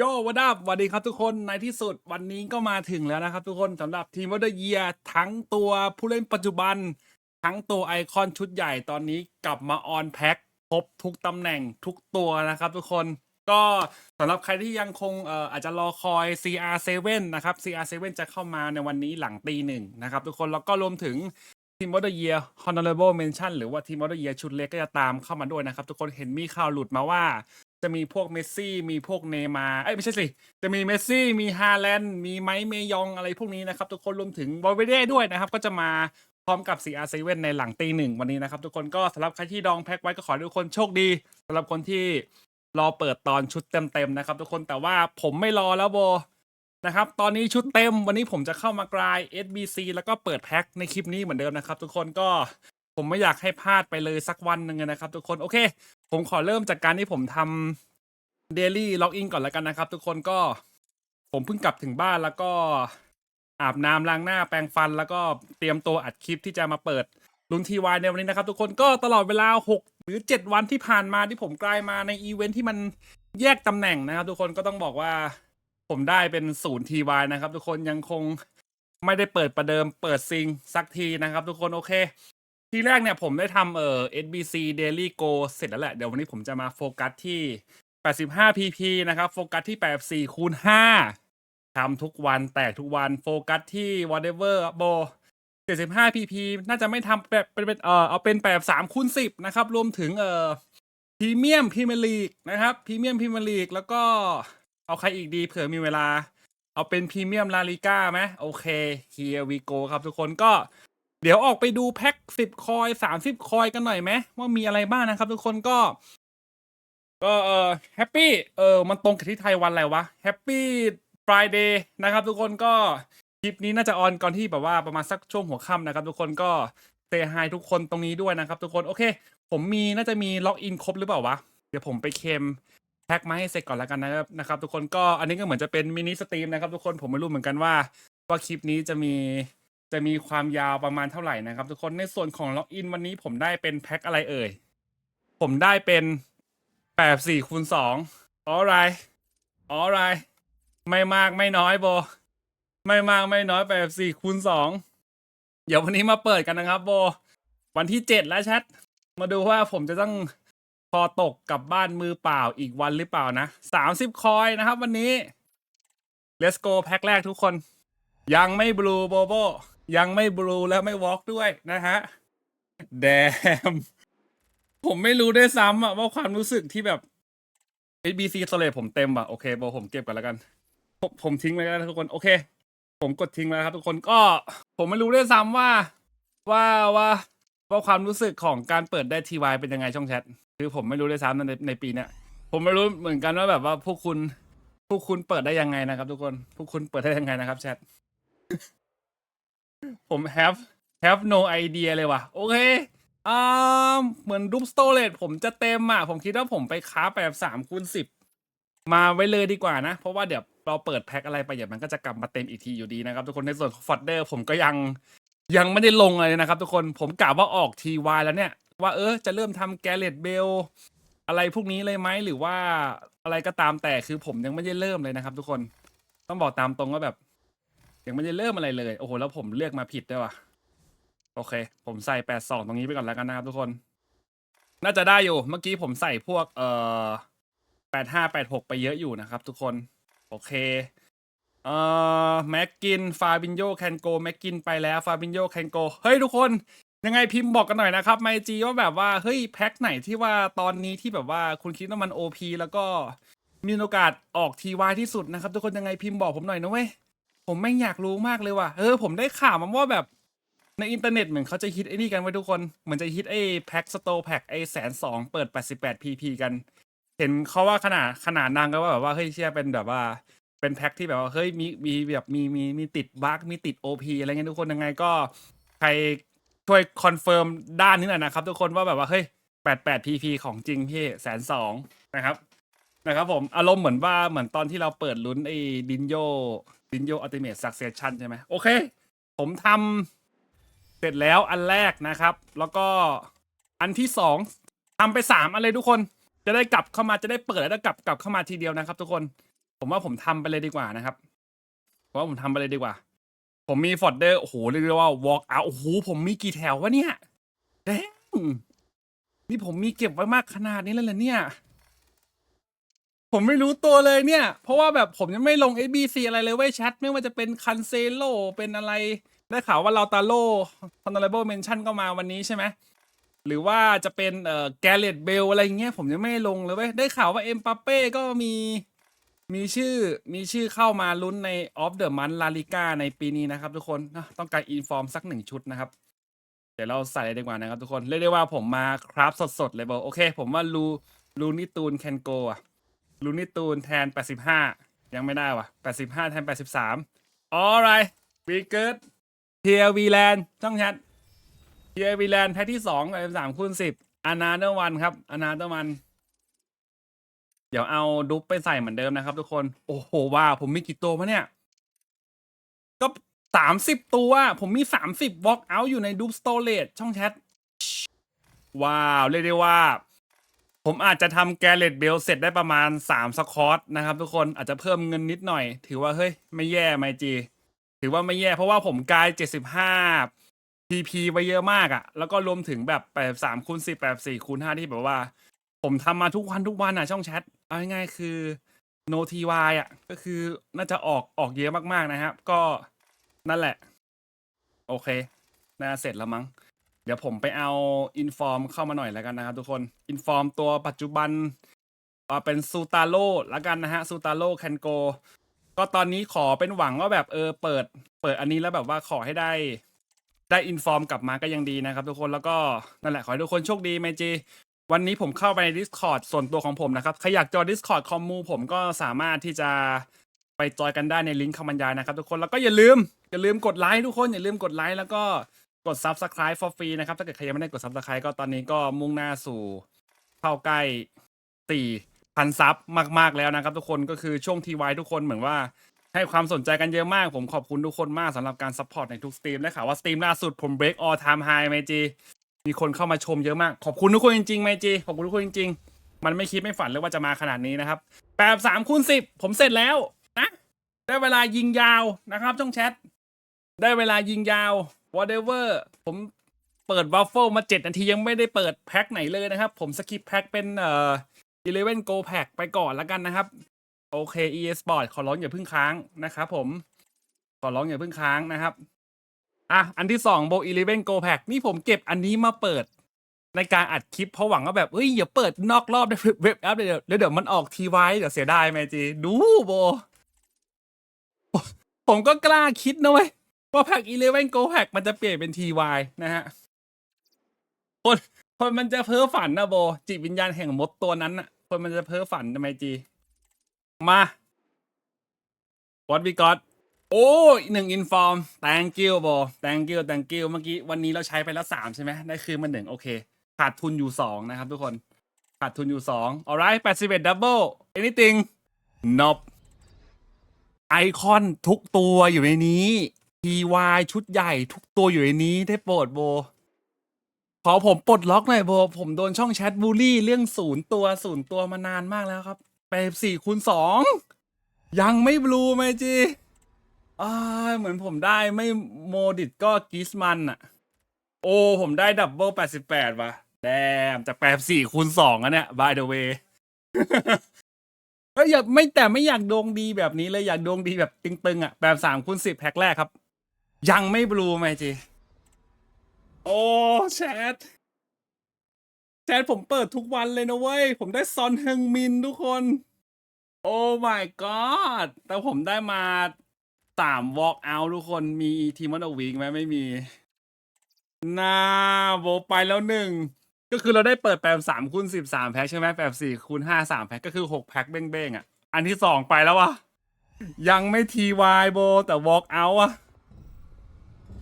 โยวัดับสวัสดีครับทุกคนในที่สุดวันนี้ก็มาถึงแล้วนะครับทุกคนสำหรับทีมวอเตอร์เยียทั้งตัวผู้เล่นปัจจุบัน ทั้งตัวไอคอนชุดใหญ่ตอนนี้กลับมาออนแพ็คครบทุกตำแหน่งทุกตัวนะครับทุกคนก็สำหรับใครที่ยังคงเอ่ออาจจะรอคอย CR7 นะครับ CR7 จะเข้ามาในวันนี้หลังตีหนึ่งนะครับทุกคนแล้วก็รวมถึงทีมวอเตอร์เยีย honorable mention หรือว่าทีมวอเตอร์เยียชุดเล็กก็จะตามเข้ามาด้วยนะครับทุกคนเห็นมีข่าวหลุดมาว่า จะมีพวกเมสซี่ มีพวกเนมา เอ้ยไม่ใช่สิ จะมีเมสซี่ มีฮาแลนด์ มีไมค์เมยองอะไรพวกนี้นะครับ ทุกคนรวมถึงบอลเวเด้ด้วยนะครับ ก็จะมาพร้อมกับ CR7 ในหลังตีหนึ่งวันนี้นะครับ ทุกคนก็สำหรับใครที่ดองแพ็คไว้ก็ขอให้ทุกคนโชคดีสำหรับคนที่รอเปิดตอนชุดเต็มๆนะครับ ทุกคนแต่ว่าผมไม่รอแล้วโบนะครับ ตอนนี้ชุดเต็มวันนี้ผมจะเข้ามากราย SBC แล้วก็เปิดแพ็คในคลิปนี้เหมือนเดิมนะครับ ทุกคนก็ผมไม่อยากให้พลาดไปเลยสักวันหนึ่งนะครับ ทุกคนโอเค ผมขอเริ่มจากการที่ผมทำ Daily Login ก่อนแล้วกันนะครับ ทุกคนก็ผมเพิ่งกลับถึงบ้านแล้วก็อาบน้ำล้างหน้าแปรงฟัน แล้วก็เตรียมตัวอัดคลิปที่จะมาเปิดลุ้นทีวายในวันนี้นะครับ ทุกคนก็ตลอดเวลา 6 หรือ 7 วันที่ผ่านมาที่ผมกลายมาในอีเวนท์ที่มันแยกตำแหน่งนะครับ ทุกคนก็ต้องบอกว่าผมได้เป็นศูนย์ทีวายนะครับ ทุกคนยังคงไม่ได้เปิดประเดิมเปิดซิงสักทีนะครับ ทุกคนโอเค ทีแรกเนี่ยผมได้ทำเอ่อ SBC Daily Go เสร็จแล้วแหละ เดี๋ยววันนี้ผมจะมาโฟกัสที่ 85 PP นะครับ โฟกัสที่ 84คูณ5ทำทุกวันแตกทุกวันโฟกัสที่ whatever โบ75 PP น่าจะไม่ทำแบบเป็นเอ่อเอาเป็น 83คูณ10 นะครับ รวมถึงเอ่อพรีเมียมพรีเมียร์ลีกนะครับพรีเมียมพรีเมียร์ลีกแล้วก็เอาใครอีกดีเผื่อมีเวลา เอาเป็นพรีเมียมลาลิก้าไหมโอเค here we go ครับทุกคนก็ เดี๋ยวออกไปดูแพ็คสิบคอยสามสิบคอยกันหน่อยไหมว่ามีอะไรบ้างนะครับ ทุกคนก็ ก็เออแฮปปี้เออมันตรงกับที่ไทยวันอะไรวะแฮปปี้ฟรายเดย์นะครับ ทุกคนก็คลิปนี้น่าจะออนก่อนที่แบบว่าประมาณสักช่วงหัวค่ำนะครับ ทุกคนก็เซฮายทุกคนตรงนี้ด้วยนะครับ ทุกคนโอเค ผมมีน่าจะมีล็อกอินครบหรือเปล่าวะเดี๋ยวผมไปเคมแพ็กมาให้เสร็จก่อนแล้วกันนะครับนะครับ ทุกคนก็อันนี้ก็เหมือนจะเป็นมินิสตรีมนะครับ ทุกคนผมไม่รู้เหมือนกันว่าว่าคลิปนี้จะมี จะมีความยาวประมาณเท่าไหร่นะครับ ทุกคนในส่วนของล็อกอินวันนี้ผมได้เป็นแพ็คอะไรเอ่ย ผมได้เป็นแปดสี่คูณสองออไรออไรไม่มากไม่น้อยโบ ไม่มากไม่น้อยแปดสี่คูณสองเดี๋ยววันนี้มาเปิดกันนะครับโบ วันที่เจ็ดแล้วแชทมาดูว่าผมจะต้องพอตกกลับบ้านมือเปล่าอีกวันหรือเปล่านะสามสิบคอยนะครับวันนี้ Let's go แพ็คแรกทุกคน ยังไม่บลูโบโบ ยังไม่บลูและไม่วอล์กด้วยนะฮะแดม ผมไม่รู้ด้วยซ้ำอะว่าความรู้สึกที่แบบ ABC สเลผมเต็มอะโอเคโบผมเก็บกันแล้วกัน ผมผมทิ้งไว้แล้วนะทุกคน โอเค ผมกดทิ้งแล้วครับ ทุกคนก็ ผมไม่รู้ด้วยซ้ำว่า ว่าว่าว่าความรู้สึกของการเปิดได้ทีวเป็นยังไงช่องแชทคือผมไม่รู้ด้วยซ้ำในในปีเนี้ยผมไม่รู้เหมือนกันว่าแบบว่าพวกคุณพวกคุณเปิดได้ยังไงนะครับ ทุกคนพวกคุณเปิดได้ยังไงนะครับแชท ผม have have no idea เลยว่ะ โอเคอ่าเหมือนรูปสโตเลตผมจะเต็มอะ ผมคิดว่าผมไปค้าไปแบบสามคูณสิบมาไว้เลยดีกว่านะ เพราะว่าเดี๋ยวเราเปิดแพ็คอะไรไปเดี๋ยวมันก็จะกลับมาเต็มอีกทีอยู่ดีนะครับ ทุกคนในส่วนของฟอดเดอร์ผมก็ยังยังไม่ได้ลงเลยนะครับ ทุกคนผมกะว่าออกทีวแล้วเนี่ย ว่าเออจะเริ่มทำแกเลตเบลอะไรพวกนี้เลยไหมหรือว่าอะไรก็ตามแต่คือผมยังไม่ได้เริ่มเลยนะครับ ทุกคนต้องบอกตามตรงว่าแบบ ยังไม่ได้เริ่มอะไรเลย โอ้โห แล้วผมเลือกมาผิดด้วยว่ะ โอเค ผมใส่แปดสองตรงนี้ไปก่อนแล้วกันนะครับทุกคน น่าจะได้อยู่ เมื่อกี้ผมใส่พวกเอ่อแปดห้าแปดหกไปเยอะอยู่นะครับทุกคน โอเค เอ่อแม็กกิน ฟาบินโยแคนโก แม็กกินไปแล้ว ฟาบินโยแคนโก เฮ้ยทุกคน ยังไงพิมพ์บอกกันหน่อยนะครับไมจีว่าแบบว่า เฮ้ยแพ็คไหนที่ว่าตอนนี้ที่แบบว่าคุณคิดว่ามันโอพแล้วก็มีโอกาสออกทีวายที่สุดนะครับ ทุกคนยังไงพิมพ์บอกผมหน่อยนะเว้ย ผมไม่งอยากรู้มากเลยว่ะ เออ ผมได้ข่าวมาว่าแบบในอินเทอร์เน็ตเหมือนเขาจะฮิตไอ้นี่กันไว้ทุกคน เหมือนจะฮิตไอ้แพ็คสโตแพ็คไอ้แสนสองเปิด 88 pp กัน เห็นเขาว่าขนาดขนาดนางก็ว่าแบบว่าเฮ้ยเชื่อเป็นแบบว่า เป็นแพ็คที่แบบว่าเฮ้ยมีมีแบบมีมีมีติดบั๊กมีติด OP อะไรเงี้ยทุกคนยังไงก็ใครช่วยคอนเฟิร์มด้านนี้หน่อยนะครับทุกคนว่าแบบว่าเฮ้ย88 pp ของจริงพี่แสนสองนะครับ นะครับผมอารมณ์เหมือนว่าเหมือนตอนที่เราเปิดลุ้นไอ้ดินโยดินโยอัลติเมทซักเซชันใช่ไหมโอเค ผมทำเสร็จแล้วอันแรกนะครับ แล้วก็อันที่สองทำไปสามอันเลยทุกคน จะได้กลับเข้ามาจะได้เปิดแล้วกลับกลับเข้ามาทีเดียวนะครับ ทุกคน ผมว่าผมทำไปเลยดีกว่านะครับผมว่าผมทำไปเลยดีกว่า ผมมีฟอร์ดเดอร์โอ้โหเรียกได้ว่า walk out โอ้โหผมมีกี่แถววะเนี่ยแดงนี่ผมมีเก็บไว้มากขนาดนี้เลยเหรอเนี่ย ผมไม่รู้ตัวเลยเนี่ย เพราะว่าแบบผมยังไม่ลง ABC อะไรเลยเว้ยแชทไม่ว่าจะเป็นคันเซโลเป็นอะไร ได้ข่าวว่าเราตาโล honorable mention ก็มาวันนี้ใช่ไหมหรือว่าจะเป็นเอ่อแกเรตเบลอะไรเงี้ยผมยังไม่ลงเลยเว้ยได้ข่าวว่าเอ็มปาเป้ก็มีมีชื่อมีชื่อเข้ามาลุ้นในออฟเดอะมันลาลิก้าในปีนี้นะครับทุกคนนะต้องการอินฟอร์มสักหนึ่งชุดนะครับ เดี๋ยวเราใส่เลยดีกว่านะครับทุกคน เรียกได้ว่าผมมาครับสดๆเลยบอกโอเค ผมว่าลูลูนิตูนแคนโกอะ ลูนิตูนแทน 85 ยังไม่ได้ว่ะ85 แทน 83 alright we good here we land ช่องแชท here we land แพ็คที่2กับ3คูณ10อนาเดอร์วันครับอนาเดอร์วันเดี๋ยวเอาดุ๊ปไปใส่เหมือนเดิมนะครับทุกคน โอ้โหว้าผมมีกี่ตัวมะเนี่ย ก็สามสิบตัว ผมมีสามสิบ walk out อยู่ในดู s t o r a g e ช่องแชท ว้าว เรียกได้ว่า ผมอาจจะทำแกเลตเบลเสร็จได้ประมาณสามสคอตนะครับ ทุกคนอาจจะเพิ่มเงินนิดหน่อย ถือว่าเฮ้ยไม่แย่ไมจี ถือว่าไม่แย่เพราะว่าผมกายเจ็ดสิบห้า PP ไว้เยอะมากอะ่ะ แล้วก็รวมถึงแบบแปดสามคูณสิบแปดสี่คูณห้าที่แบบว่า ผมทำมาทุกวันทุกวันอะช่องแชทเอาง่ายๆคือ no ty อะ ก็คือน่าจะออกออกเยอะมากๆนะครับ ก็นั่นแหละ โอเคน่าเสร็จแล้วมั้ง ดี๋ยวผมไปเอาอินฟอร์มเข้ามาหน่อยแล้วกันนะครับทุกคนอินฟอร์มตัวปัจจุบันอ่าเป็นซูตาโร่แล้วกันนะฮะซูตาโร่แคนโกก็ตอนนี้ขอเป็นหวังว่าแบบเออเปิด เปิดอันนี้แล้วแบบว่าขอให้ได้ได้อินฟอร์มกลับมาก็ยังดีนะครับทุกคนแล้วก็นั่นแหละขอให้ทุกคนโชคดีไมจีวันนี้ผมเข้าไปใน Discord ส่วนตัวของผมนะครับใครอยากจอย Discord คอมมูผมก็สามารถที่จะไปจอยกันได้ในลิงก์คำบรรยายนะครับทุกคนแล้วก็อย่าลืมอย่าลืมกดไลค์ทุกคนอย่าลืมกดไลค์แล้วก็ กด Subscribe for free นะครับ ถ้าเกิดใครยังไม่ได้กด Subscribe ก็ตอนนี้ก็มุ่งหน้าสู่เข้าใกล้สี่พันซับมากๆแล้วนะครับ ทุกคนก็คือช่วงทีวทุกคนเหมือนว่าให้ความสนใจกันเยอะมาก ผมขอบคุณทุกคนมากสำหรับการซัพพอร์ตในทุกสตรีมและข่าวว่าสตรีมล่าสุดผม break all time high ไมจีมีคนเข้ามาชมเยอะมาก ขอบคุณทุกคนจริงๆไมจีขอบคุณทุกคนจริงๆ มันไม่คิดไม่ฝันเลยว่าจะมาขนาดนี้นะครับแปดสามคูณสิบผมเสร็จแล้วนะได้เวลายิงยาวนะครับช่องแชทได้เวลายิงยาว whatever ผมเปิดวัฟเฟิลมาเจ็ดนาทียังไม่ได้เปิดแพ็คไหนเลยนะครับ ผมสกิปแพ็คเป็นเอ่อ11 go pack ไปก่อนแล้วกันนะครับ โอเค e sport ขอร้องอย่าเพิ่งค้างนะครับผม ขอร้องอย่าเพิ่งค้างนะครับ อะ อันที่สองโบอีเลเวนโกแพกนี่ผมเก็บอันนี้มาเปิดในการอัดคลิปเพราะหวังว่าแบบเฮ้ยอย่าเปิดนอกรอบได้เว็บแอปเดี๋ยวเดี๋ยวเดี๋ยวมันออกทีไว้เดี๋ยวเสียดายแมจี ดูโบ ผมก็กล้าคิดนะเว้ย ว่าแพ็กอีเลเว่นโกแพ็กมันจะเปลี่ยนเป็นทีวายนะฮะ คนคนมันจะเพ้อฝันนะโบ จิตวิญญาณแห่งมดตัวนั้นน่ะ คนมันจะเพ้อฝันทำไมจี มา what we got โอ้หนึ่งอินฟอร์ม thank you โบ thank you thank you เมื่อกี้วันนี้เราใช้ไปแล้วสามใช่ไหมได้คืนมาหนึ่งโอเค ขาดทุนอยู่สองนะครับทุกคน ขาดทุนอยู่สอง alright แปดสิบเอ็ด double anything nope ไอคอนทุกตัวอยู่ในนี้ TY ชุดใหญ่ทุกตัวอยู่ในนี้ได้โปรดโบ ขอผมปลดล็อกหน่อยโบ ผมโดนช่องแชทบูลลี่เรื่องศูนย์ตัวศูนย์ตัวมานานมากแล้วครับไปสี่คูณสองยังไม่บลูไหมจีอ่าเหมือนผมได้ไม่โมดิตก็กิสมันอะโอ้ ผมได้ดับเบิลแปดสิบแปดว่ะแดมจากแปดสี่คูณสองอะเนี่ย by the way ก็อยากไม่แต่ไม่อยากดวงดีแบบนี้เลยอยากดวงดีแบบตึงๆอะแบบสามคูณสิบแพ็คแรกครับ ยังไม่บลูไหมจี โอ้แชท แชทผมเปิดทุกวันเลยนะเว้ย ผมได้ซอนเฮงมินทุกคน โอ้ my god แต่ผมได้มาสาม walk out ทุกคนมีทีมวันอวีกไหมไม่มีน่าโบไปแล้วหนึ่ง ก็คือเราได้เปิดแปมสามคูณสิบสามแพ็คใช่ไหมแปมสี่คูณห้าสามแพ็คก็คือหกแพ็คเบ้งๆอะ อันที่สองไปแล้ววะยังไม่ทีวายโบแต่ walk out อะ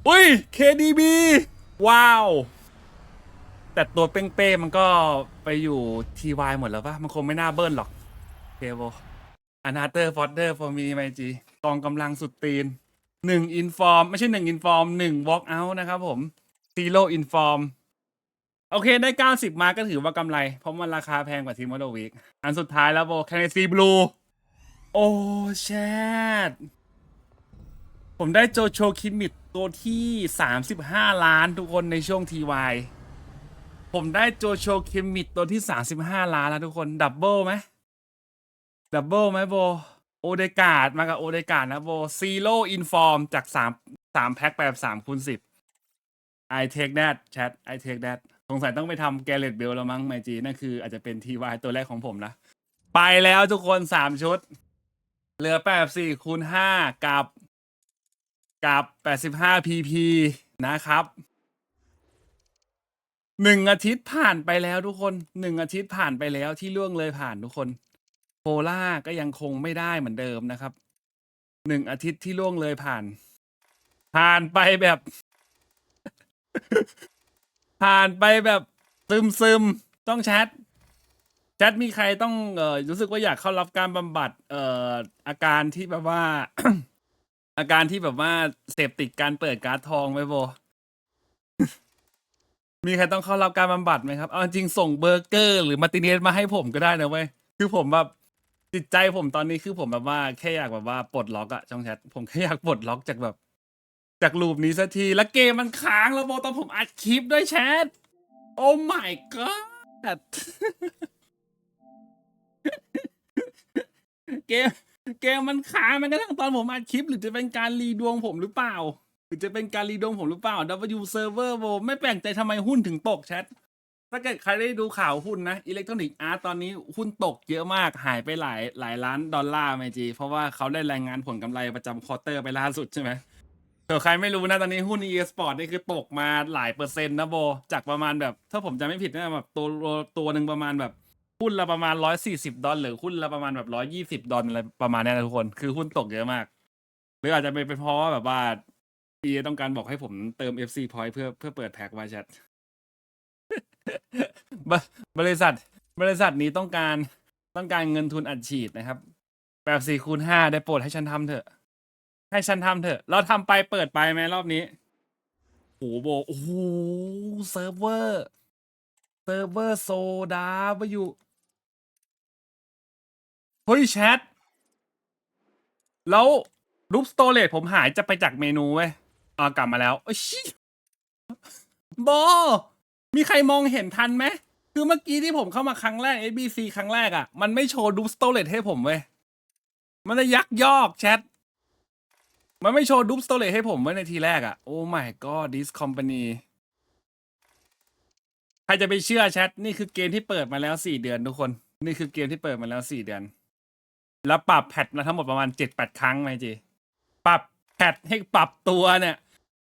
อุ้ย KDB ว้าว แต่ตัวเป้งๆมันก็ไปอยู่ทีวายหมดแล้วปะมันคงไม่น่าเบิ้ลหรอกเคโบอนาเตอร์ฟอร์เดอร์ฟอร์มีไมจีกองกำลังสุดตีนหนึ่งอินฟอร์มไม่ใช่หนึ่งอินฟอร์มหนึ่งวอล์กเอาท์นะครับผมซีโร่อินฟอร์มโอเคได้เก้าสิบมาก็ถือว่ากำไร เพราะมันราคาแพงกว่าทีมวอลวีกอันสุดท้ายแล้วโบแคนซีบลูโอ้แชท ผมได้โจโชคิมิตตัวที่ 35 ล้านทุกคนในช่วงทีวายผมได้โจโชคิมิตตัวที่ 35 ล้านแล้วทุกคน ดับเบิลไหมดับเบิลไหมโบ โอเดกาดมากับโอเดกาดนะโบซีโร่อินฟอร์มจาก3 3แพ็คแบบ3คูณ10 I take that chat I take that สงสัยต้องไปทำแกเลตเบลแล้วมั้งไมจีนั่นคืออาจจะเป็นทีวายตัวแรกของผมนะ ไปแล้วทุกคน3ชุด เหลือแปดสี่คูณห้ากับ กับแปดสิบห้าพีพีนะครับหนึ่งอาทิตย์ผ่านไปแล้วทุกคนหนึ่งอาทิตย์ผ่านไปแล้วที่ล่วงเลยผ่านทุกคนโพล่าก็ยังคงไม่ได้เหมือนเดิมนะครับหนึ่งอาทิตย์ที่ล่วงเลยผ่าน ผ่านไปแบบ ผ่านไปแบบซึมซึมต้องแชทแชทมีใครต้องเอ่อรู้สึกว่าอยากเข้ารับการบำบัดเอ่ออาการที่แบบว่า อาการที่แบบว่าเสพติดการเปิดการ์ดทองไหมโบ มีใครต้องเข้ารับการบำบัดไหมครับ เอาจริงส่งเบอร์เกอร์ หรือมาติเนสมาให้ผมก็ได้นะเว้ย คือผมแบบจิตใจผมตอนนี้คือผมแบบว่าแค่อยากแบบว่าปลดล็อกอะช่องแชทผมแค่อยากปลดล็อกจากแบบ จากลูปนี้สักที แล้วเกมมันค้างแล้วโบตอนผมอัดคลิปด้วยแชท โอ้ my god เกม เกมมันค้างมันกระทั่งตอนผมอัดคลิป หรือจะเป็นการรีดวงผมหรือเปล่า หรือจะเป็นการรีดวงผมหรือเปล่า W server โบไม่แปลกใจทำไมหุ้นถึงตกแชทถ้าเกิดใครได้ดูข่าวหุ้นนะอิเล็กทรอนิกส์อาร์ตตอนนี้หุ้นตกเยอะมากหายไปหลายหลายล้านดอลลาร์ไมจี เพราะว่าเขาได้รายงานผลกำไรประจำควอเตอร์ไปล่าสุดใช่ไหมเผื่อใครไม่รู้นะตอนนี้หุ้น e sport นี่คือตกมาหลายเปอร์เซ็นต์นะโบ จากประมาณแบบ ถ้าผมจำไม่ผิดนะแบบตัวตัวหนึ่งประมาณแบบ หุ้นละประมาณร้อยสี่สิบดอลหรือหุ้นละประมาณแบบร้อยยี่สิบดอลอะไรประมาณเนี้ยนะทุกคน คือหุ้นตกเยอะมาก หรืออาจจะเป็นเพราะว่าแบบว่าพีต้องการบอกให้ผมเติม FC point เพื่อเพื่อเปิดแพ็กไว้แชทบบริษัท บริษัทนี้ต้องการต้องการเงินทุนอัดฉีดนะครับแบบสี่คูณห้าได้โปรดให้ฉันทำเถอะ ให้ฉันทำเถอะ เราทำไปเปิดไปไหมรอบนี้โอ้โหโบโอ้โหเซิร์ฟเวอร์ เซิร์ฟเวอร์โซดาไปอยู่ เฮ้ยแชท แล้วรูปสโตเลตผมหายจะไปจากเมนูเว้ยอ่ากลับมาแล้วเอ้ยชิบอ มีใครมองเห็นทันไหม คือเมื่อกี้ที่ผมเข้ามาครั้งแรก ABC ครั้งแรกอะ่ะ มันไม่โชว์รูปสโตเลตให้ผมเว้ย มันจะยักยอกแชท มันไม่โชว์รูปสโตเลตให้ผมไว้ในทีแรกอะ่ะ โอ้ my god this company ใครจะไปเชื่อแชท นี่คือเกมที่เปิดมาแล้วสี่เดือนทุกคน นี่คือเกมที่เปิดมาแล้วสี่เดือน แล้วปรับแพทมาทั้งหมดประมาณเจ็ดแปดครั้งไหมจีปรับแพทให้ปรับตัวเนี่ย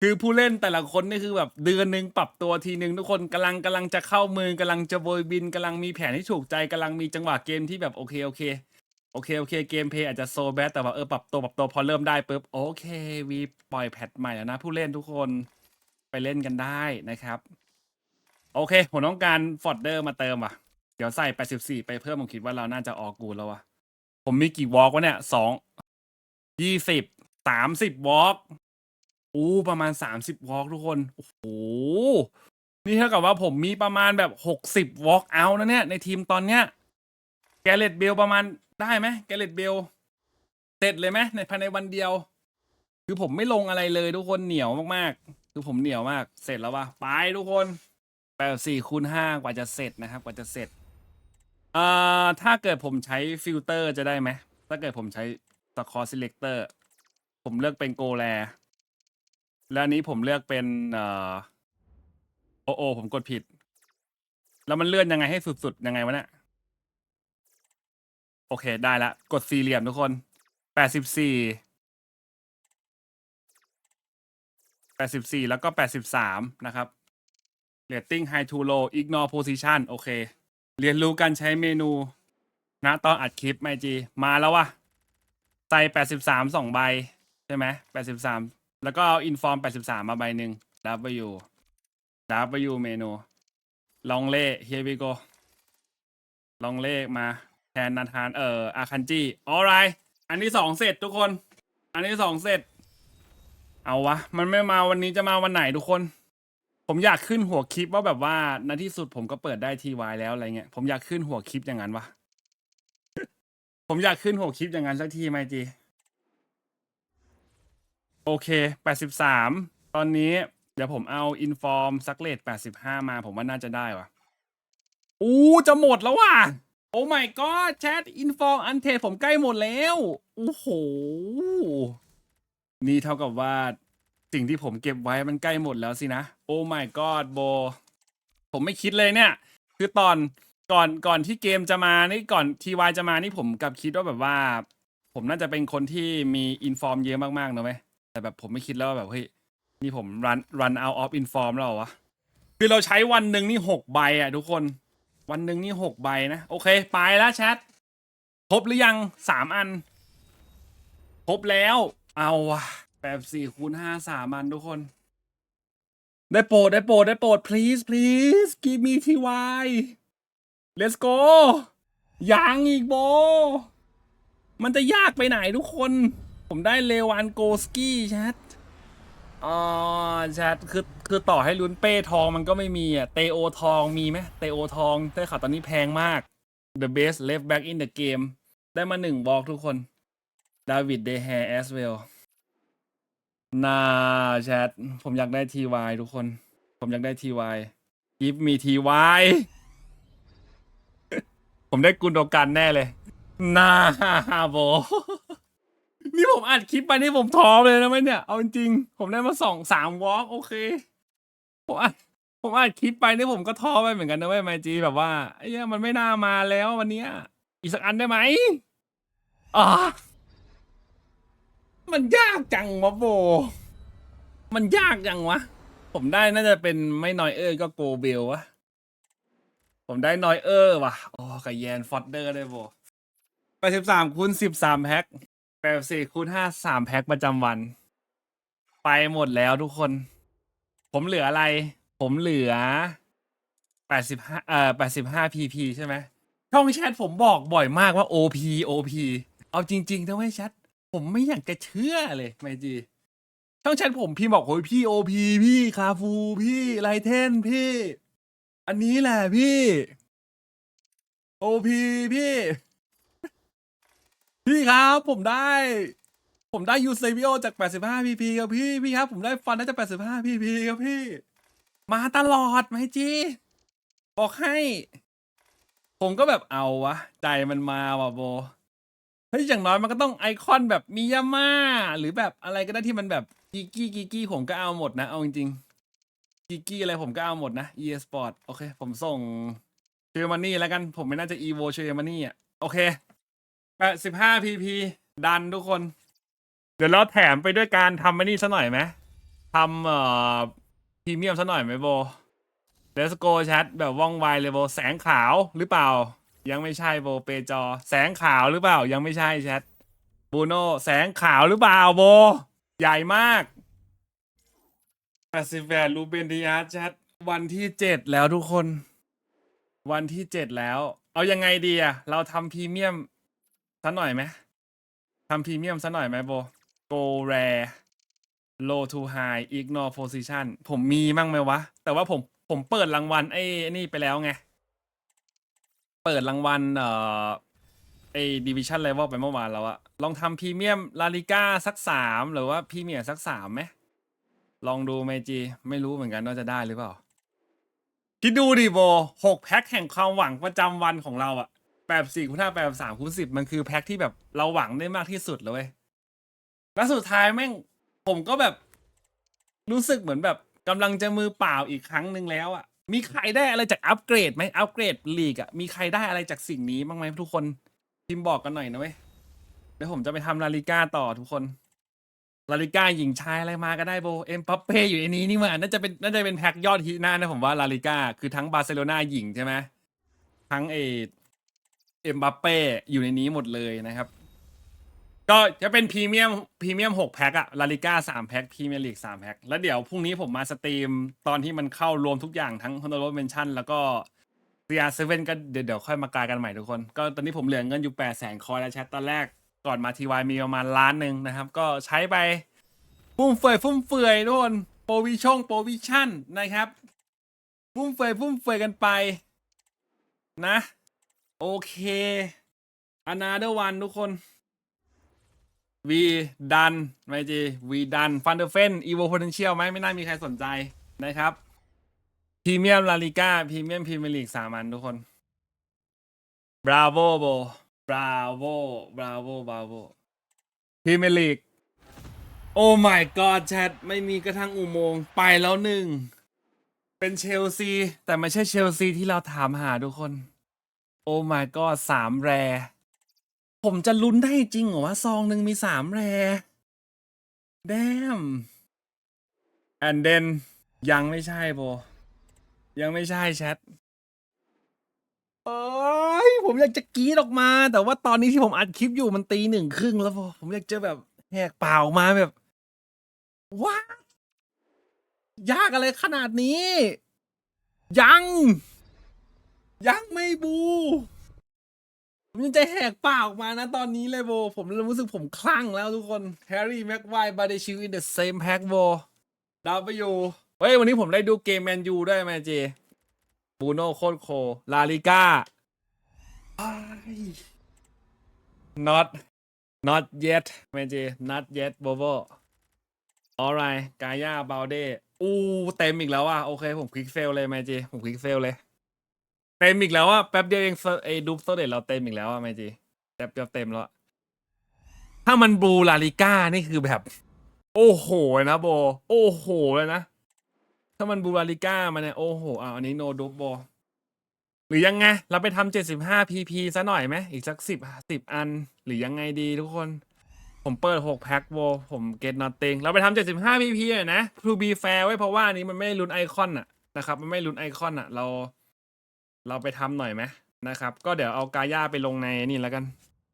คือผู้เล่นแต่ละคนนี่คือแบบเดือนหนึ่งปรับตัวทีหนึ่งทุกคนกำลังกำลังจะเข้ามือกำลังจะโบยบินกำลังมีแผนที่ถูกใจกำลังมีจังหวะเกมที่แบบโอเคโอเคโอเคโอเคเกมเพย์อาจจะโซแบดแต่ว่าเออปรับตัวปรับตัวพอเริ่มได้ปุ๊บโอเควีปล่อยแพทใหม่แล้วนะ ผู้เล่นทุกคนไปเล่นกันได้นะครับ โอเคผมต้องการฟอร์เดอร์มาเติมอะ เดี๋ยวใส่ 84 ไปเพิ่มผมคิดว่าเราน่าจะออกกูแล้วว่ะ ผมมีกี่วอล์กวะเนี่ยสองยี่สิบสามสิบวอล์กอู้ประมาณสามสิบวอล์กทุกคน โอ้โห นี่เท่ากับว่าผมมีประมาณแบบหกสิบวอล์กเอานะเนี่ย ในทีมตอนเนี้ยแกเลตเบลประมาณได้ไหมแกเลตเบลเสร็จเลยไหมในภายในวันเดียว คือผมไม่ลงอะไรเลยทุกคนเหนียวมากๆ คือผมเหนียวมาก เสร็จแล้ววะไปทุกคนแปดสี่คูณห้ากว่าจะเสร็จนะครับ กว่าจะเสร็จ อ่อถ้าเกิดผมใช้ฟิลเตอร์จะได้ไหม ถ้าเกิดผมใช้สคอร์ selector ผมเลือกเป็นโกแล แล้วอันนี้ผมเลือกเป็นเอ่อโอโอ ผมกดผิด แล้วมันเลื่อนยังไงให้สุดๆ ยังไงวะเนี่ย โอเคได้ละ กดสี่เหลี่ยมทุกคน แปดสิบสี่ แปดสิบสี่แล้วก็แปดสิบสามนะครับ rating high to low ignore position โอเค เรียนรู้การใช้เมนูนะตอนอัดคลิปไมจีมาแล้ววะใส่83 2ใบ ใช่ไหม83แล้วก็เอา inform 83มมาใบหนึ่ง W W เมนู ลองเล่ here we go ลองเล่มา แทนนาธานเอ่ออาคันจี alright อันที่สองเสร็จทุกคน อันที่สองเสร็จ เอาวะ มันไม่มาวันนี้จะมาวันไหนทุกคน ผมอยากขึ้นหัวคลิปว่าแบบว่าในที่สุดผมก็เปิดได้ทีวายแล้วอะไรเงี้ยผมอยากขึ้นหัวคลิปอย่างนั้นวะ ผมอยากขึ้นหกคลิปอย่างนั้นสักทีไหมจีโอเคแปดสิบสามตอนนี้ เดี๋ยวผมเอาอินฟอร์มซักเลตแปดสิบห้ามา ผมว่าน่าจะได้วะอู้จะหมดแล้วว่ะ โอ้ my god แชทอินฟอร์มอันเทผมใกล้หมดแล้ว โอ้โห นี่เท่ากับว่า สิ่งที่ผมเก็บไว้มันใกล้หมดแล้วสินะ โอ้ my god โบ ผมไม่คิดเลยเนี่ย คือตอนก่อนก่อนที่เกมจะมานี่ก่อนทีวายจะมานี่ผมกับคิดว่าแบบว่า ผมน่าจะเป็นคนที่มีอินฟอร์มเยอะมากๆนะเว้ยแต่แบบผมไม่คิดแล้วว่าแบบเฮ้ยนี่ผมรันรัน out of inform แล้วเหรอวะคือเราใช้วันหนึ่งนี่หกใบอะทุกคน วันหนึ่งนี่หกใบนะโอเค ไปแล้วแชทครบหรือยังสามอันครบแล้ว เอาวะ แปดสี่คูณห้าสามันทุกคน ได้โปรดได้โปรดได้โปรด please please give me ty let's go ยังอีกโบ มันจะยากไปไหนทุกคน ผมได้เลวานโกสกี้แชทอ๋อแชทคือคือต่อให้ลุ้นเป้ทองมันก็ไม่มีอะ เตโอทองมีไหมเตโอทองได้ข่าวตอนนี้แพงมาก the best left back in the game ได้มาหนึ่งบอกทุกคนดาวิดเดแฮร์แอสเวล น่าแชทผมอยากได้ทีวทุกคน ผมอยากได้ทีว give me ทีวผมได้กุนโดกันแน่เลยน่าโบนี่ผมอัดคลิปไปนี่ผมท้อเลยนะไหมเนี่ย เอาจริงผมได้มาสองสามวอล์กโอเคผมอัดผมอัดคลิปไปนี่ผมก็ท้อไปเหมือนกันนะเว้ยไมจีแบบว่าไอ้เนี้ยมันไม่น่ามาแล้ววันเนี้ยอีกสักอันได้ไหมอ่า มันยากจังวะโบ มันยากจังวะ ผมได้น่าจะเป็นไม่น้อยเออร์ก็โกเบลวะ ผมได้นอยเออร์ว่ะอ๋อกับแยนฟอดเดอร์ได้โบแปดสิบสามคูณสิบสามแพ็คแปดสี่คูณห้าสามแพ็คประจำวัน ไปหมดแล้วทุกคน ผมเหลืออะไร ผมเหลือแปดสิบห้าเอ่อแปดสิบห้าพีพีใช่ไหมช่องแชทผมบอกบ่อยมากว่า OP OP เอาจริงๆนะเว้ยแชท ผมไม่อยากจะเชื่อเลยไม่จีช่องแชทผมพี่บอกโอ้ยพี่ OP พี่คาฟูพี่ไลเทนพี่ อันนี้แหละพี่โอพีพี่ พี่ครับ ผมได้ ผมได้ยูเซบิโอจาก 85พีพีครับพี่พี่ครับ ผมได้ฟันได้จาก 85พีพีครับพี่ มาตลอดไหมจีบอกให้ ผมก็แบบเอาวะ ใจมันมาว่ะโบ เฮ้ยอย่างน้อยมันก็ต้องไอคอนแบบมิยาม่าหรือแบบอะไรก็ได้ที่มันแบบกิกกี้กิกกี้ผมก็เอาหมดนะ เอาจริงๆกิกกี้อะไรผมก็เอาหมดนะ e sport โอเค ผมส่งเชอร์มานี่แล้วกันผมไม่น่าจะ evo เชอร์มานี่อะโอเคแปดสิบห้า pp ดันทุกคน เดี๋ยวเราแถมไปด้วยการทำมานี่ซะหน่อยไหมทำเอ่อพรีเมียมซะหน่อยไหมโบ Let's go แชทแบบว่องไวเลยโบแสงขาวหรือเปล่า ยังไม่ใช่โบเปจอ แสงขาวหรือเปล่า ยังไม่ใช่แชทบูโนแสงขาวหรือเปล่าโบ ใหญ่มากแปดสิบแปดรูเบนดิอาแชทวันที่เจ็ดแล้วทุกคน วันที่เจ็ดแล้ว เอายังไงดีอะเราทำพรีเมียมซะหน่อยไหมทำพรีเมียมซะหน่อยไหมโบ go rare low to high ignore position ผมมีมั่งไหมวะ แต่ว่าผมผมเปิดรางวัลไอ้นี่ไปแล้วไง เปิดรางวัลเอ่อไอ้ดิวิชั่นเลเวลไปเมื่อวานแล้วอะลองทำพรีเมียมลาลิก้าสักสามหรือว่าพรีเมียร์สักสามไหมลองดูเมจี ไม่รู้เหมือนกันว่าจะได้หรือเปล่า คิดดูดิโบหกแพ็คแห่งความหวังประจำวันของเราอะแปดสี่คูณห้าแปดสามคูณสิบมันคือแพ็คที่แบบเราหวังได้มากที่สุดเลยเว้ยแล้วสุดท้ายแม่งผมก็แบบ รู้สึกเหมือนแบบกำลังจะมือเปล่าอีกครั้งหนึ่งแล้วอะ มีใครได้อะไรจากอัปเกรดไหมอัปเกรดลีกอะมีใครได้อะไรจากสิ่งนี้บ้างไหมทุกคนพิมพ์บอกกันหน่อยนะเว้ยเดี๋ยวผมจะไปทำลาลิก้าต่อทุกคนลาลิก้าหญิงชายอะไรมาก็ได้โบเอ็มปัปเป้อยู่ในนี้นี่มันน่าจะเป็นน่าจะเป็นแพ็กยอดฮิตหน้านะผมว่าลาลิก้าคือทั้งบาร์เซโลนาหญิงใช่ไหมทั้งเอเอ็มบัปเป้อยู่ในนี้หมดเลยนะครับ ก็จะเป็นพรีเมียมพรีเมียมหกแพ็กอะลาลิก้าสามแพ็กพรีเมียร์ลีกสามแพ็กแล้วเดี๋ยวพรุ่งนี้ผมมาสตรีมตอนที่มันเข้ารวมทุกอย่างทั้งคอนโดโรเมนชั่นแล้วก็ CR7 ก็เดี๋ยวเดี๋ยวค่อยมากายกันใหม่ทุกคน ก็ตอนนี้ผมเหลือเงินอยู่แปดแสนคอยแล้วแชทตอนแรกก่อนมาทีวายมีประมาณล้านหนึ่งนะครับ ก็ใช้ไปฟุ่มเฟือยฟุ่มเฟือยทุกคนโปรวิช่งโปรวิชั่นนะครับฟุ่มเฟือยฟุ่มเฟือยกันไป นะ โอเค another one ทุกคน we done ไม่จี we done f u n d e r f e n evo potential ไหมไม่น่ามีใครสนใจนะครับพรีเมียมลาลิก้าพรีเมียมพรีเมียร์ลีกสามันทุกคน bravo bro bravo bravo bravo พรีเมียร์ลีกโอ้ my god แชทไม่มีกระทั่งอุโมงค์ไปแล้วหนึ่ง เป็นเชลซี แต่ไม่ใช่เชลซีที่เราถามหาทุกคน โอ้ my god สามแร ผมจะลุ้นได้จริงเหรอว่าซองหนึ่งมีสามแร damn and then ยังไม่ใช่โบยังไม่ใช่แชทเอ้ยผมอยากจะกรีดออกมา แต่ว่าตอนนี้ที่ผมอัดคลิปอยู่มันตีหนึ่งครึ่งแล้วโบผมอยากจะแบบแหกเปล่ามาแบบว้ายากอะไรขนาดนี้ ยัง ยังไม่บู ผมยังจแหกปากออกมานะตอนนี้เลยโบ ผมรู้สึกผมคลั่งแล้วทุกคนแฮร์รี่แม็กไวบาร์เดชิวอินเดอะเซมแพ็กโบดาวไปอยู่เฮ้ย วันนี้ผมได้ดูเกมแมนยูด้วยแมเจบูโน่โคตรโค ลาลิก้า not not yet แมเจ not yet โบโบ alright กายาบาเดอู้เต็มอีกแล้วอะ โอเค ผมคลิกเฟลเลยแมเจ ผมคลิกเฟลเลย เต็มอีกแล้วอะแป๊บเดียวเองเซอร์ไอ้ดูปโซเดตเราเต็มอีกแล้วอะแมเจแป๊บเดียวเต็มแล้วอะถ้ามันบลูลาลิก้านี่คือแบบ โอ้โหนะโบ โอ้โหเลยนะ ถ้ามันบลูลาลิก้ามันเนี่ยโอ้โหอะอันนี้โนดูปโบ หรือยังไง เราไปทำเจ็ดสิบห้าพีพีซะหน่อยไหมอีกสักสิบสิบอัน หรือยังไงดีทุกคน ผมเปิดหกแพ็คโบ ผมเกตนอตติงเราไปทำเจ็ดสิบห้าพีพีหน่อยนะ to be fair ไว้เพราะว่านี้มันไม่ลุ้นไอคอนอะนะครับ มันไม่ลุ้นไอคอนอะเรา เราไปทำหน่อยไหมนะครับ ก็เดี๋ยวเอากาย่าไปลงในนี่แล้วกัน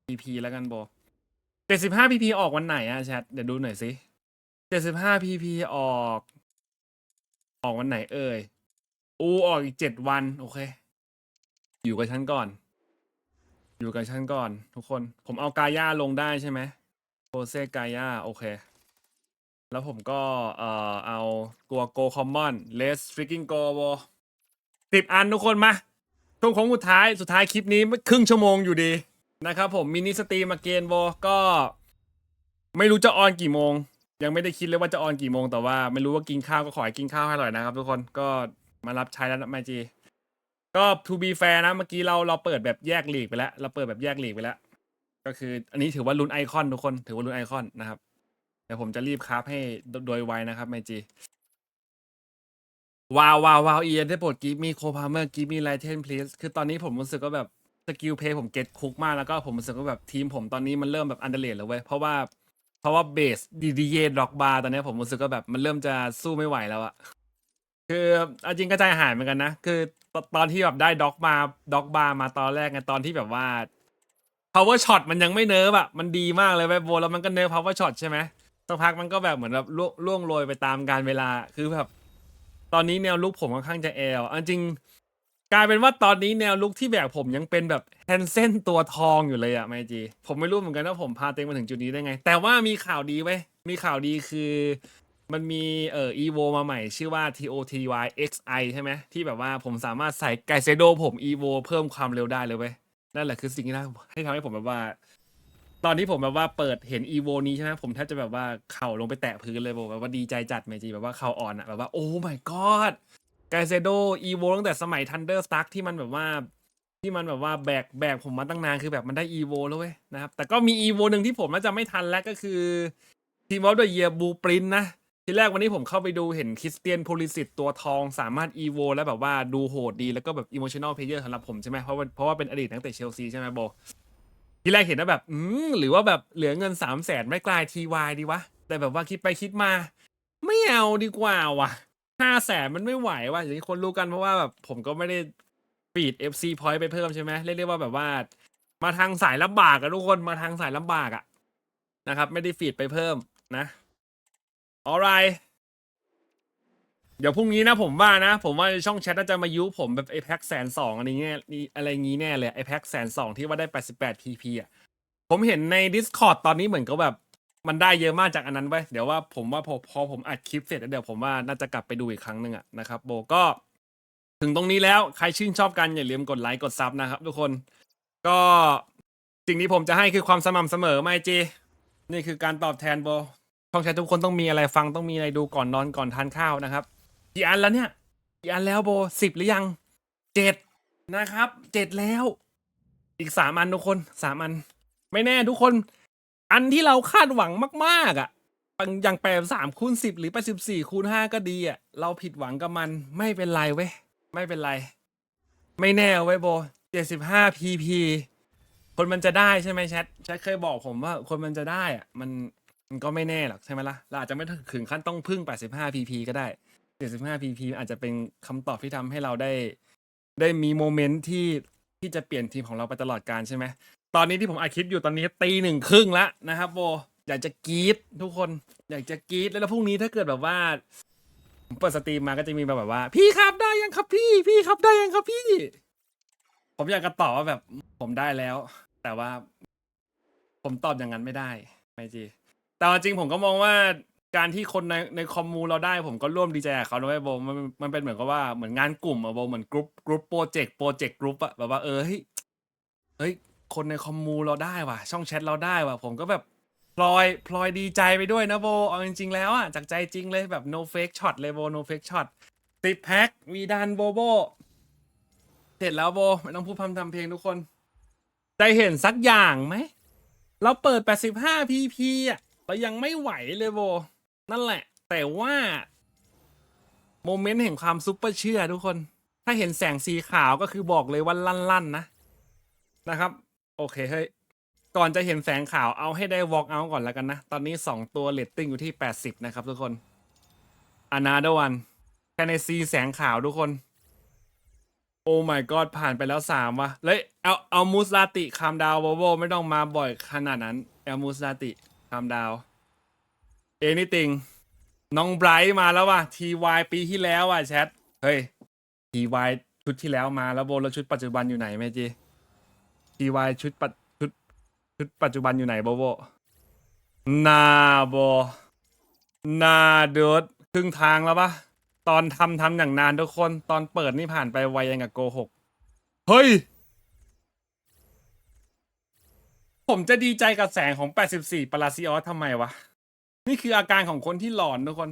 PP แล้วกันโบเจ็ดสิบห้า PP ออกวันไหนอะแชทเดี๋ยวดูหน่อยสิเจ็ดสิบห้า PP ออก ออกวันไหนเอ่ยอูออกอีกเจ็ดวัน โอเค อยู่กับฉันก่อน อยู่กับฉันก่อน ทุกคน ผมเอากาย่าลงได้ใช่ไหมโ o เซกาย่าโอเค แล้วผมก็เอ่อเอาตัวโกคอมมอนเลสฟริกกิ้งโกโบสิบอันทุกคนมา ช่วงของสุดท้ายสุดท้ายคลิปนี้ครึ่งชั่วโมงอยู่ดีนะครับผมมินิสตรีมมาเกนโบก็ ไม่รู้จะออนกี่โมง ยังไม่ได้คิดเลยว่าจะออนกี่โมงแต่ว่าไม่รู้ว่ากินข้าวก็ขอให้กินข้าวให้อร่อยนะครับ ทุกคนก็มารับใช้แล้วนะมจีก็ to be fair นะเมื่อกี้เราเราเปิดแบบแยกหลีกไปแล้ว เราเปิดแบบแยกหลีกไปแล้ว ก็คือ อันนี้ถือว่าลุ้นไอคอนทุกคนถือว่าลุ้นไอคอนนะครับเดี๋ยวผมจะรีบคราฟให้โดยไวนะครับไมจี ว้าวว้าวว้าวเอียได้โปรดกีมีโคพาเมอร์กีมีไลเทนพลีสคือตอนนี้ผมรู้สึกว่าแบบสกิลเพย์ผมเก็ตคุกมากแล้วก็ผมรู้สึกว่าแบบทีมผมตอนนี้มันเริ่มแบบอันเดเลดแล้วเว้ยเพราะว่าเพราะว่าเบสดีดีเยด็อกบาร์ตอนนี้ผมรู้สึกว่าแบบมันเริ่มจะสู้ไม่ไหวแล้วอะคือจริงก็ใจหายเหมือนกันนะ คือตอนที่แบบได้ด็อกมาด็อกบาร์มาตอนแรกไงตอนที่แบบว่า power shot มันยังไม่เนิร์ฟอะมันดีมากเลยเว้ยโบแล้วมันก็เนิร์ฟ power shot ใช่ไหมสักพักมันก็แบบเหมือนแบบล่วงล่วงโรยไปตามการเวลาคือแบบ ตอนนี้แนวลุกผมค่อนข้างจะแอลเอาจริง กลายเป็นว่าตอนนี้แนวลุกที่แบกผมยังเป็นแบบแฮนเซนตัวทองอยู่เลยอะไมจี ผมไม่รู้เหมือนกันว่าผมพาเต็งมาถึงจุดนี้ได้ไง แต่ว่ามีข่าวดีไว้มีข่าวดีคือมันมีเอ่อ evo มาใหม่ชื่อว่า toty xi ใช่ไหมที่แบบว่าผมสามารถใส่ไกเซโดผม evo เพิ่มความเร็วได้เลยเว้ยนั่นแหละคือสิ่งที่น่าให้ทำให้ผมแบบว่า ตอนที่ผมแบบว่าเปิดเห็น evo นี้ใช่ไหมผมแทบจะแบบว่าเข่าลงไปแตะพื้นเลยบอกแบบว่าดีใจจัดเมจีแบบว่าเข่าอ่อนอะแบบว่าโอ้ my god ไกเซโด evo ตั้งแต่สมัย thunder stark ที่มันแบบว่าที่มันแบบว่าแบกแบกผมมาตั้งนานคือแบบมันได้ evo แล้วเว้ยนะครับ แต่ก็มี evo หนึ่งที่ผมน่าจะไม่ทันแล้วก็คือทีมออฟเดอะเยียบูปรินนะทีแรกวันนี้ผมเข้าไปดูเห็นคริสเตียนโพลิสิตตัวทองสามารถ evo แล้วแบบว่าดูโหดดีแล้วก็แบบ emotional player สำหรับผมใช่ไหมเพราะว่าเพราะว่าเป็นอดีตนักเตะเชลซีใช่ไหมโบ ทีแรกเห็นว่าแบบ อืมหรือว่าแบบเหลือเงินสามแสนไม่กลายทีวายดีวะ แต่แบบว่าคิดไปคิดมา ไม่เอาดีกว่าว่ะห้าแสนมันไม่ไหวว่ะอย่างที่คนรู้กันเพราะว่าแบบผมก็ไม่ได้ปีด FC point ไปเพิ่มใช่ไหมเรียกว่าแบบว่า มาทางสายลำบากอะทุกคนมาทางสายลำบากอะนะครับ ไม่ได้ฟีดไปเพิ่มนะ alright เดี๋ยวพรุ่งนี้นะผมว่านะ ผมว่าช่องแชทน่าจะมายุผมแบบไอแพ็กแสนสองอะไรเงี้ยนี่อะไรงี้แน่เลยไอแพ็กแสนสองที่ว่าได้88 pp อะผมเห็นใน Discord ตอนนี้เหมือนกับแบบมันได้เยอะมากจากอันนั้นไว้เดี๋ยวว่าผมว่าพอพอผมอัดคลิปเสร็จแล้วเดี๋ยวผมว่าน่าจะกลับไปดูอีกครั้งหนึ่งอะนะครับโบก็ ถึงตรงนี้แล้วใครชื่นชอบกันอย่าลืมกดไลค์กดซับนะครับ ทุกคนก็สิ่งที่ผมจะให้คือความสม่ำเสมอไม่จีนี่คือการตอบแทนโบช่องแชททุกคนต้องมีอะไรฟังต้องมีอะไรดูก่อนนอนก่อนทานข้าวนะครับ กี่อันแล้วเนี่ยกี่อันแล้วโบสิบหรือยังเจ็ดนะครับเจ็ดแล้ว อีกสามอันทุกคนสามอัน ไม่แน่ทุกคน อันที่เราคาดหวังมาก ๆ อะอย่างแปดสามคูณสิบหรือแปดสิบสี่คูณห้าก็ดีอะ เราผิดหวังกับมันไม่เป็นไรเว้ยไม่เป็นไร ไม่แน่เว้ยโบเจ็ดสิบห้าพีพีคนมันจะได้ใช่ไหมแชทแชทเคยบอกผมว่าคนมันจะได้อะ มันมันก็ไม่แน่หรอกใช่ไหมล่ะเราอาจจะไม่ถึงขั้นต้องพึ่งแปดสิบห้าพีพีก็ได้ เจ็ดสิบห้าพีพีอาจจะเป็นคำตอบที่ทำให้เราได้ ได้มีโมเมนต์ที่ที่จะเปลี่ยนทีมของเราไปตลอดการใช่ไหม ตอนนี้ที่ผมอัดคลิปอยู่ตอนนี้ตีหนึ่งครึ่งแล้วนะครับโบอยากจะกรี๊ดทุกคน อยากจะกรี๊ดแล้วพรุ่งนี้ถ้าเกิดแบบว่าผมเปิดสตรีมมาก็จะมีแบบว่า พี่ครับได้ยังครับพี่ พี่ครับได้ยังครับพี่ ผมอยากจะตอบว่าแบบผมได้แล้ว แต่ว่า ผมตอบอย่างนั้นไม่ได้ไม่จีแต่จริงผมก็มองว่า การที่คนในในคอมมูเราได้ผมก็ร่วมดีใจกับเขาด้วยโบมันมันเป็นเหมือนกับว่าเหมือนงานกลุ่มอะโบเหมือนกรุ๊ปกรุ๊ปโปรเจกต์โปรเจกต์กรุ๊ปอะแบบว่าเออเฮ้ยเฮ้ยคนในคอมมูเราได้ว่ะ ช่องแชทเราได้ว่ะ ผมก็แบบพลอยพลอยดีใจไปด้วยนะโบเอาจริงๆแล้วอะจากใจจริงเลยแบบ no fake shot เลยโบ no fake shot ติดแพ็ควีดันโบโบเสร็จแล้วโบไม่ต้องพูดพำทำเพลงทุกคนได้เห็นสักอย่างไหมเราเปิด 85 pp อะเรายังไม่ไหวเลยโบ นั่นแหละ แต่ว่า โมเมนต์แห่งความซุปเปอร์เชื่อทุกคน ถ้าเห็นแสงสีขาวก็คือบอกเลยว่าลั่นๆนะนะครับ โอเคเฮ้ยก่อนจะเห็นแสงขาวเอาให้ได้ walk out ก่อนแล้วกันนะ ตอนนี้ 2 ตัวเลตติ้งอยู่ที่ 80 นะครับทุกคน another one แค่ในซีแสงขาวทุกคน โอ้ my god ผ่านไปแล้วสามวะเลยเอาเอามูสลาติคามดาวโบโบไม่ต้องมาบ่อยขนาดนั้น เอามูสลาติคามดาว เอนี่ติง น้องไบรท์มาแล้วว่ะทีวปีที่แล้วอะแชท เฮ้ยทีวชุดที่แล้วมาแล้วโบแล้วชุดปัจจุบันอยู่ไหนแม่จีทีวชุดปัจชุดชุดปัจจุบันอยู่ไหนโบโบ นาโบ นาเดือดครึ่งทางแล้วปะตอนทำทำอย่างนานทุกคน ตอนเปิดนี่ผ่านไปไวยังกับโกหก เฮ้ย ผมจะดีใจกับแสงของ 84ปาราซิออสทำไมวะ นี่คืออาการของคนที่หลอนทุกคน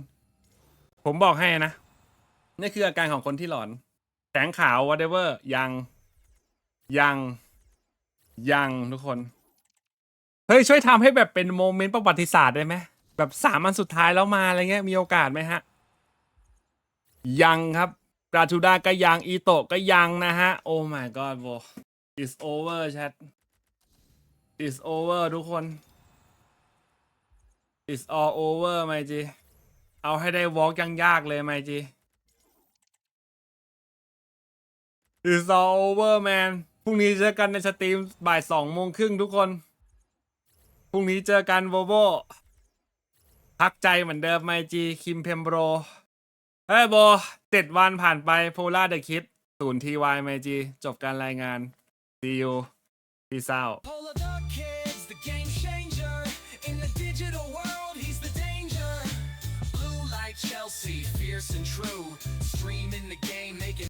ผมบอกให้นะ นี่คืออาการของคนที่หลอน แสงขาว whatever ยัง ยัง ยังทุกคน เฮ้ย ช่วยทำให้แบบเป็นโมเมนต์ประวัติศาสตร์ได้ไหม แบบสามอันสุดท้ายแล้วมาอะไรเงี้ย มีโอกาสไหมฮะ ยังครับราทูด้าก็ยัง อีโตะก็ยังนะฮะ โอ้ my god โบ it's over chat it's over ทุกคน it's all over ไมจี เอาให้ได้วอล์กยังยากเลยไมจี it's all over man พรุ่งนี้เจอกันในสตรีมบ่ายสองโมงครึ่งทุกคน พรุ่งนี้เจอกันโบโบพักใจเหมือนเดิมไมจี คิมเพมโบรเฮ้ยโบเจ็ดวันผ่านไปโพล่าเดอะคิดศูนย์ทีวายไมจี จบการรายงาน see you peace you true.